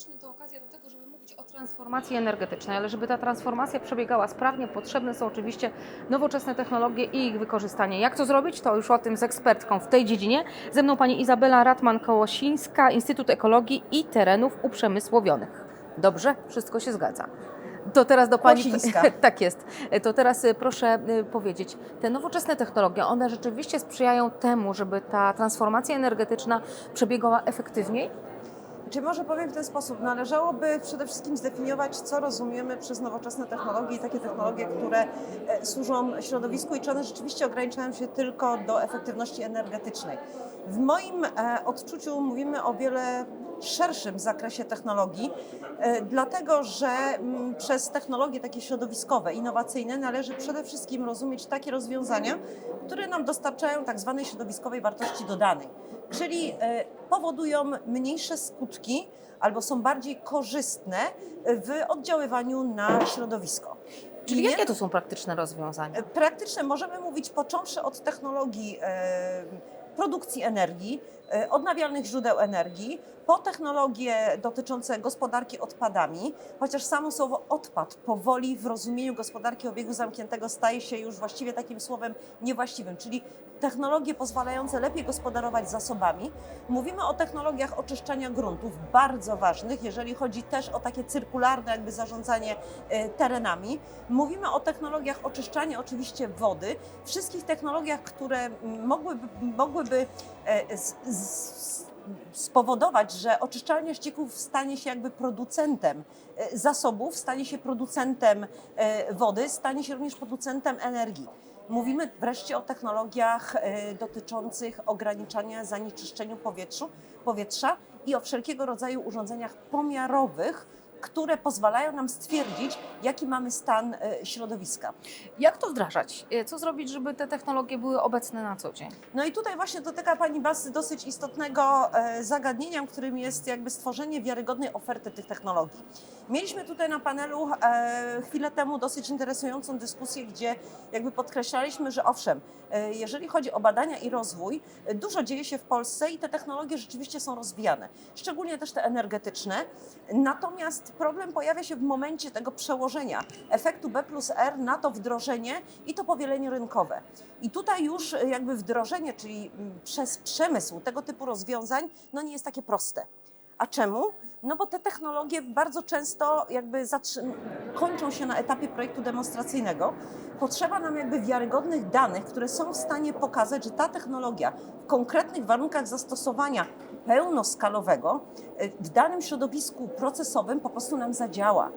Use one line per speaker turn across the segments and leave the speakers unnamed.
energetyczny to okazja do tego, żeby mówić o transformacji energetycznej, ale żeby ta transformacja przebiegała sprawnie, potrzebne są oczywiście nowoczesne technologie i ich wykorzystanie. Jak to zrobić? To już o tym z ekspertką w tej dziedzinie. Ze mną pani Izabela Ratman-Kołosińska, Instytut Ekologii i Terenów Uprzemysłowionych. Dobrze? Wszystko się zgadza. To teraz do Pani.
Kołosińska.
tak jest. To teraz y, proszę y, powiedzieć, te nowoczesne technologie, one rzeczywiście sprzyjają temu, żeby ta transformacja energetyczna przebiegała efektywniej?
Czy może powiem w ten sposób, należałoby przede wszystkim zdefiniować, co rozumiemy przez nowoczesne technologie i takie technologie, które e, służą środowisku i czy one rzeczywiście ograniczają się tylko do efektywności energetycznej. W moim e, odczuciu mówimy o wiele szerszym zakresie technologii, e, dlatego że mm, przez technologie takie środowiskowe, innowacyjne należy przede wszystkim rozumieć takie rozwiązania, które nam dostarczają tak zwanej środowiskowej wartości dodanej, czyli e, powodują mniejsze skutki albo są bardziej korzystne w oddziaływaniu na środowisko.
Czyli jakie to są praktyczne rozwiązania?
Praktyczne możemy mówić począwszy od technologii e, produkcji energii, e, odnawialnych źródeł energii, po technologie dotyczące gospodarki odpadami, chociaż samo słowo odpad powoli w rozumieniu gospodarki obiegu zamkniętego staje się już właściwie takim słowem niewłaściwym, czyli technologie pozwalające lepiej gospodarować zasobami. Mówimy o technologiach oczyszczania gruntów, bardzo ważnych, jeżeli chodzi też o takie cyrkularne jakby zarządzanie e, terenami. Mówimy o technologiach oczyszczania oczywiście wody, wszystkich technologiach, które mogłyby, mogłyby e, z, z, spowodować, że oczyszczalnia ścieków stanie się jakby producentem e, zasobów, stanie się producentem e, wody, stanie się również producentem energii. Mówimy wreszcie o technologiach e, dotyczących ograniczania zanieczyszczeniu powietrza i o wszelkiego rodzaju urządzeniach pomiarowych, które pozwalają nam stwierdzić, jaki mamy stan e, środowiska.
Jak to wdrażać? Y, Co zrobić, żeby te technologie były obecne na co dzień?
No i tutaj właśnie dotyka Pani Basy dosyć istotnego e, zagadnienia, którym jest jakby stworzenie wiarygodnej oferty tych technologii. Mieliśmy tutaj na panelu e, chwilę temu dosyć interesującą dyskusję, gdzie jakby podkreślaliśmy, że owszem, e, jeżeli chodzi o badania i rozwój, e, dużo dzieje się w Polsce i te technologie rzeczywiście są rozwijane, szczególnie też te energetyczne. Natomiast problem pojawia się w momencie tego przełożenia efektu B plus R na to wdrożenie i to powielenie rynkowe. I tutaj już jakby wdrożenie, czyli mm, przez przemysł tego typu rozwiązań, no nie jest takie proste. A czemu? No bo te technologie bardzo często jakby kończą się na etapie projektu demonstracyjnego. Potrzeba nam jakby wiarygodnych danych, które są w stanie pokazać, że ta technologia w konkretnych warunkach zastosowania pełnoskalowego e, w danym środowisku procesowym po prostu nam zadziała.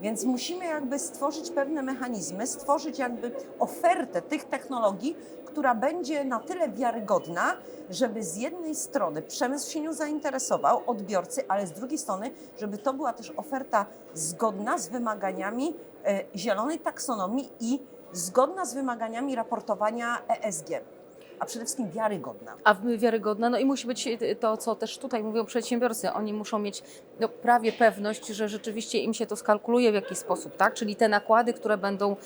Więc musimy jakby stworzyć pewne mechanizmy, stworzyć jakby ofertę tych technologii, która będzie na tyle wiarygodna, żeby z jednej strony przemysł się nią zainteresował, odbiorcy, ale z drugiej strony, żeby to była też oferta zgodna z wymaganiami e, zielonej taksonomii i zgodna z wymaganiami raportowania ESG, a przede wszystkim wiarygodna.
A w- wiarygodne, no i musi być y, to, co też tutaj mówią przedsiębiorcy. Oni muszą mieć no, prawie pewność, że rzeczywiście im się to skalkuluje w jakiś sposób, tak? Czyli te nakłady, które będą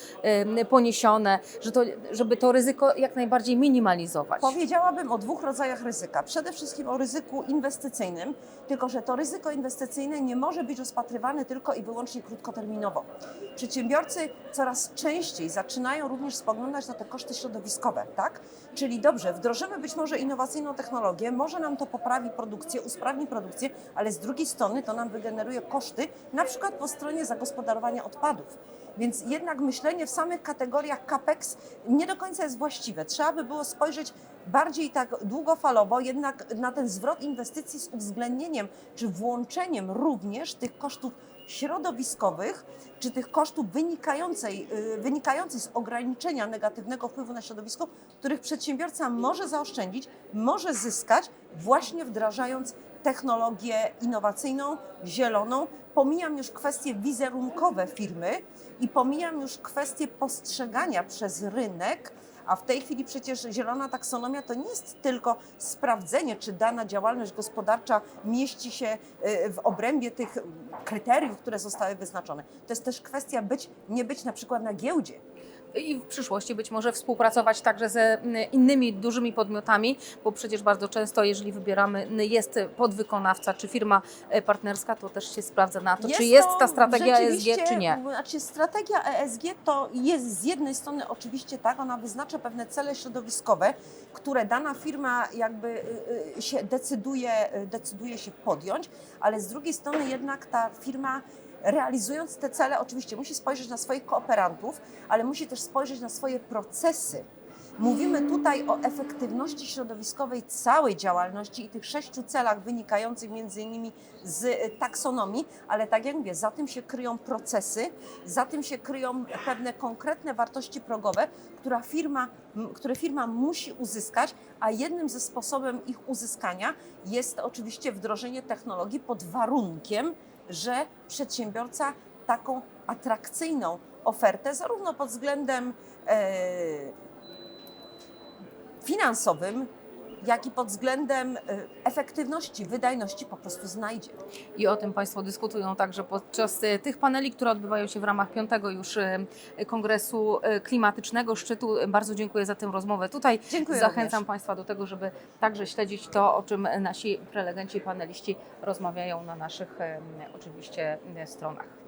y, poniesione, że to, żeby to ryzyko jak najbardziej minimalizować.
Powiedziałabym o dwóch rodzajach ryzyka. Przede wszystkim o ryzyku inwestycyjnym, tylko że to ryzyko inwestycyjne nie może być rozpatrywane tylko i wyłącznie krótkoterminowo. Przedsiębiorcy coraz częściej zaczynają również spoglądać na te koszty środowiskowe, tak? Czyli dobrze, wdrożymy być może innowacyjną technologię, może nam to poprawi produkcję, usprawni produkcję, ale z drugiej strony to nam wygeneruje koszty, na przykład po stronie zagospodarowania odpadów. Więc jednak myślenie w samych kategoriach CAPEX nie do końca jest właściwe. Trzeba by było spojrzeć bardziej tak długofalowo, jednak na ten zwrot inwestycji z uwzględnieniem czy włączeniem również tych kosztów środowiskowych, czy tych kosztów wynikającej, y, wynikających z ograniczenia negatywnego wpływu na środowisko, których przedsiębiorca może zaoszczędzić, może zyskać właśnie wdrażając technologię innowacyjną, zieloną. Pomijam już kwestie wizerunkowe firmy i pomijam już kwestie postrzegania przez rynek, a w tej chwili przecież zielona taksonomia to nie jest tylko sprawdzenie, czy dana działalność gospodarcza mieści się y, w obrębie tych kryteriów, które zostały wyznaczone. To jest też kwestia być, nie być na przykład na giełdzie.
I w przyszłości być może współpracować także ze m, innymi dużymi podmiotami, bo przecież bardzo często, jeżeli wybieramy, m, jest podwykonawca czy firma e, partnerska, to też się sprawdza na to, czy jest ta strategia ESG, czy nie.
Znaczy strategia ESG to jest z jednej strony oczywiście tak, ona wyznacza pewne cele środowiskowe, które dana firma jakby y, y, się decyduje, y, decyduje się podjąć, ale z drugiej strony jednak ta firma realizując te cele oczywiście musi spojrzeć na swoich kooperantów, ale musi też spojrzeć na swoje procesy. Mówimy tutaj o efektywności środowiskowej całej działalności i tych sześciu celach wynikających między innymi z y, taksonomii, ale tak jak mówię, za tym się kryją procesy, za tym się kryją pewne konkretne wartości progowe, która firma, które firma musi uzyskać, a jednym ze sposobem ich uzyskania jest oczywiście wdrożenie technologii pod warunkiem, że przedsiębiorca taką atrakcyjną ofertę, zarówno pod względem e, finansowym, jak i pod względem e, efektywności, wydajności po prostu znajdzie.
I o tym Państwo dyskutują także podczas e, tych paneli, które odbywają się w ramach piątego już e, Kongresu Klimatycznego Szczytu. Bardzo dziękuję za tę rozmowę tutaj.
Dziękuję
Zachęcam
również.
Państwa do tego, żeby także śledzić to, o czym nasi prelegenci i paneliści rozmawiają na naszych oczywiście stronach.